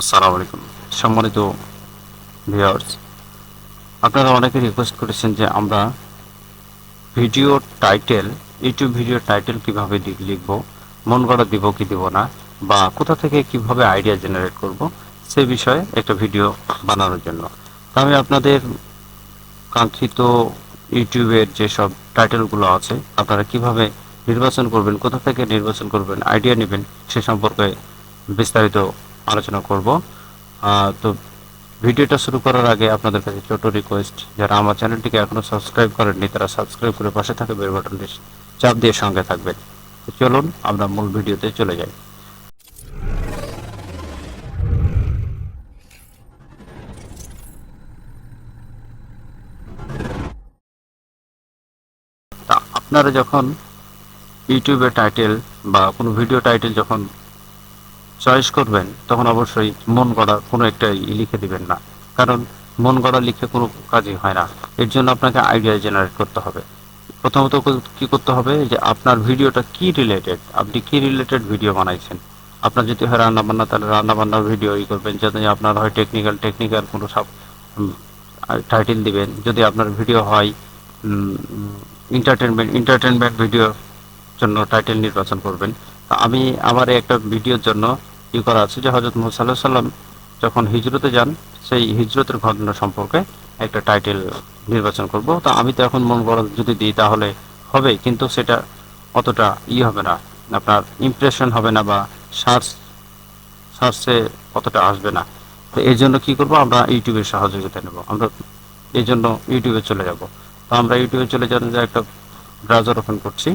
আসসালামু আলাইকুম। সম্মানিত ভিউয়ার্স আপনারা অনেকে রিকোয়েস্ট করেছেন যে আমরা video title YouTube video title কীভাবে লিখব, মন গড়া দিব কি দিব না, বা কোথা থেকে কীভাবে আইডিয়া জেনারেট করব, সে বিষয়ে একটা ভিডিও বানানোর জন্য। তো আমি আপনাদের কাঙ্ক্ষিত ইউটিউবের যেসব টাইটেলগুলো আছে, আপনারা কীভাবে নির্বাচন করবেন, কোথা থেকে নির্বাচন করবেন আইডিয়া নেবেন, সে সম্পর্কে বিস্তারিত আলোচনা করব। তো ভিডিওটা শুরু করার আগে আপনাদের কাছে ছোট রিকোয়েস্ট যারা আমার চ্যানেলটিকে এখনও সাবস্ক্রাইব করেননি, তারা সাবস্ক্রাইব করে পাশে থাকা বেল বাটনটি চাপ দিয়ে সঙ্গে থাকবেন। চলুন, আমরা মূল ভিডিওতে চলে যাই। আপনারা যখন ইউটিউবে টাইটেল বা কোনো ভিডিও টাইটেল যখন চয়েস করবেন, তখন অবশ্যই মন গড়া কোনো একটা লিখে দিবেন না। কারণ মন গড়া লিখে কোনো কাজই হয় না। এর জন্য আপনাকে আইডিয়া জেনারেট করতে হবে। প্রথমত কি করতে হবে যে আপনার ভিডিওটা কি রিলেটেড আপনি কি রিলেটেড ভিডিও বানাইছেন? আপনার যদি হয় রান্না বান্না তাহলে রান্না বান্নার ভিডিও ই করবেন, যাতে আপনার হয় টেকনিক্যাল টেকনিক্যাল কোনো সব টাইটেল দিবেন। যদি আপনার ভিডিও হয় এন্টারটেনমেন্ট এন্টারটেনমেন্ট ভিডিও জন্য টাইটেল নির্বাচন করবেন। আমি আমার একটা ভিডিওর জন্য ই করা আছে যে হজরত মোহাম্মদ সাল্লাম যখন হিজরতে যান, সেই হিজরতের ঘটনা সম্পর্কে একটা টাইটেল নির্বাচন করব। তা আমি তো এখন মন করা যদি দিই তাহলে হবে কিন্তু সেটা অতটা ই হবে না, আপনার ইমপ্রেশন হবে না বা সার্চ, সার্চে অতটা আসবে না। তো এই জন্য কি করব, আমরা ইউটিউবের সহযোগিতা নেব। আমরা এই জন্য ইউটিউবে চলে যাব। তো আমরা ইউটিউবে চলে যাওয়ার একটা ব্রাউজার ওপেন করছি।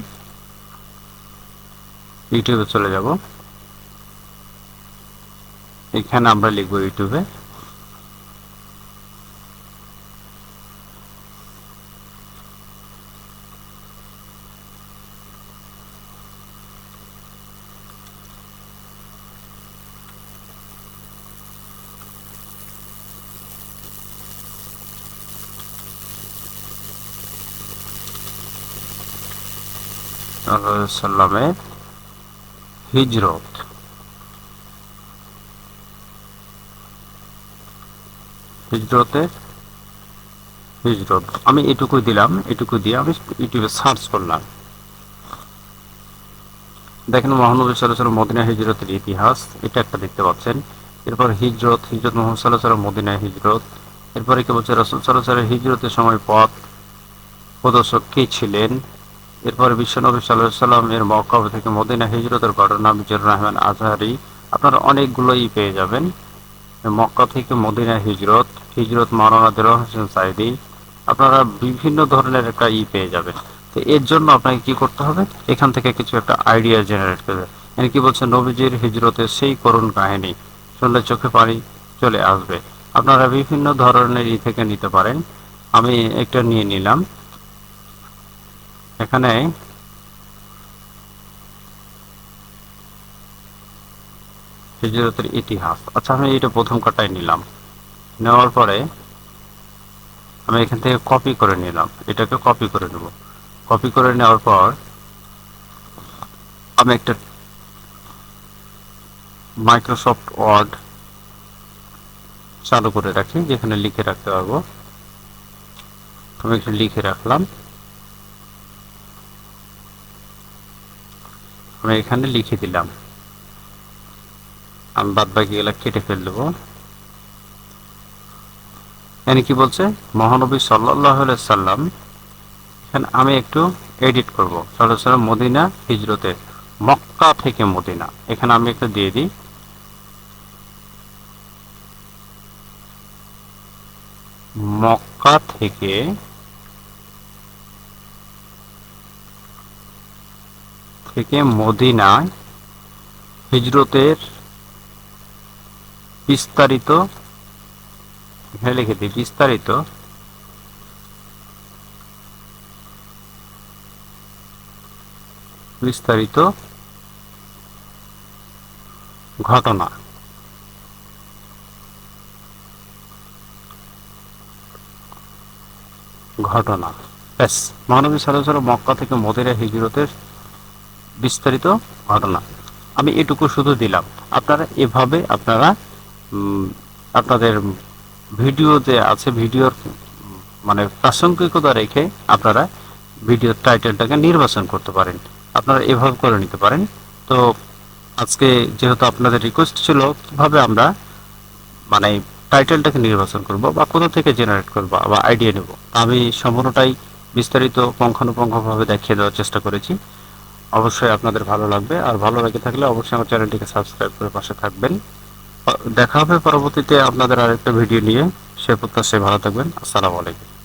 ইউটিউবে চলে যাব। এখানে আমরা লিখব ইউটিউবে সাল্লামের হিজরত। হিজরতের হিজরত। আমি এটুকু দিলাম, এটুকু দিয়ে আমি ইউটিউবে সার্চ করলাম। দেখেন মহানবী সাল্লাহ মদিনা হিজরতের ইতিহাস, এটা একটা দেখতে পাচ্ছেন। এরপর হিজরত হিজরত মোহাম্মদ সাল্লাহ সাল্লাম মদিনা হিজরত। এরপরে কি বলছে? রসুল সাল্লাহ সাল্লাম হিজরতের সময় পথ প্রদর্শক কে ছিলেন? এরপরে বিশ্বনবী সাল্লাহ সাল্লাম এর মক্কা থেকে মদিনা হিজরতের ঘটনা মিজুর রহমান আজহারি, আপনারা অনেকগুলোই পেয়ে যাবেন। মক্কা থেকে মদিনা হিজরত হিজরত মাওলানা দেল হোসেন সাইদি আপনারা বিভিন্ন ধরনের একটা ই পেয়ে যাবেন। তো এর জন্য আপনাকে কি করতে হবে? এখান থেকে কিছু একটা আইডিয়া জেনারেট করবে মানে কি বলছে? নবীজির হিজরতের সেই করুণ কাহিনী শুনলে চোখে পানি চলে আসবে। আপনারা বিভিন্ন ধরনের ই থেকে নিতে পারেন। আমি একটা নিয়ে নিলাম। এখানে হিজরতের ইতিহাস। আচ্ছা আমি এটা প্রথম কাটাই নিলাম। নেওয়ার পরে আমি এখান থেকে কপি করে নিলাম। এটাকে কপি করে নেব। কপি করে নেওয়ার পর আমি একটা মাইক্রোসফট ওয়ার্ড চালু করে রাখি, যেখানে লিখে রাখতে পারব। আমি এখানে লিখে রাখলাম। আমি এখানে লিখে দিলাম। আমি বাদ বাকি গুলা কেটে ফেল দেবো। এখানে কি বলছে? মহানবী সাল্লাহ সাল্লাম, এখানে আমি একটু এডিট করব। সাল্লাহ সাল্লাম মদিনা হিজরতে মক্কা থেকে মদিনা। এখানে আমি একটু দিয়ে দিই। মক্কা থেকে থেকে মদিনায় হিজরতের বিস্তারিত লিখে দিই, বিস্তারিত। বিস্তারিত ঘটনা। ঘটনা। ব্যাস মহানবী সাল্লাহ মক্কা থেকে মদিরা হিজরতের বিস্তারিত ঘটনা। আমি এটুকু শুধু দিলাম। আপনারা এভাবে আপনারা আপনাদের ভিডিওতে আছে, ভিডিওর মানে প্রাসঙ্গিকতা রেখে আপনারা ভিডিওর টাইটেলটাকে নির্বাচন করতে পারেন। আপনারা এভাবে করে নিতে পারেন। তো আজকে যেহেতু আপনাদের রিকোয়েস্ট ছিল, কীভাবে আমরা মানে টাইটেলটাকে নির্বাচন করব বা কোথা থেকে জেনারেট করব বা আইডিয়া নেব আমি সম্পূর্ণটাই বিস্তারিত পুঙ্খানুপুঙ্খভাবে দেখিয়ে দেওয়ার চেষ্টা করেছি। অবশ্যই আপনাদের ভালো লাগবে। আর ভালো লাগে থাকলে অবশ্যই আমার চ্যানেলটিকে সাবস্ক্রাইব করে পাশে থাকবেন। দেখা হবে পরবর্তীতে আপনাদের আরেকটা ভিডিও নিয়ে। সে প্রত্যাশায় ভালো থাকবেন। আসসালামু আলাইকুম।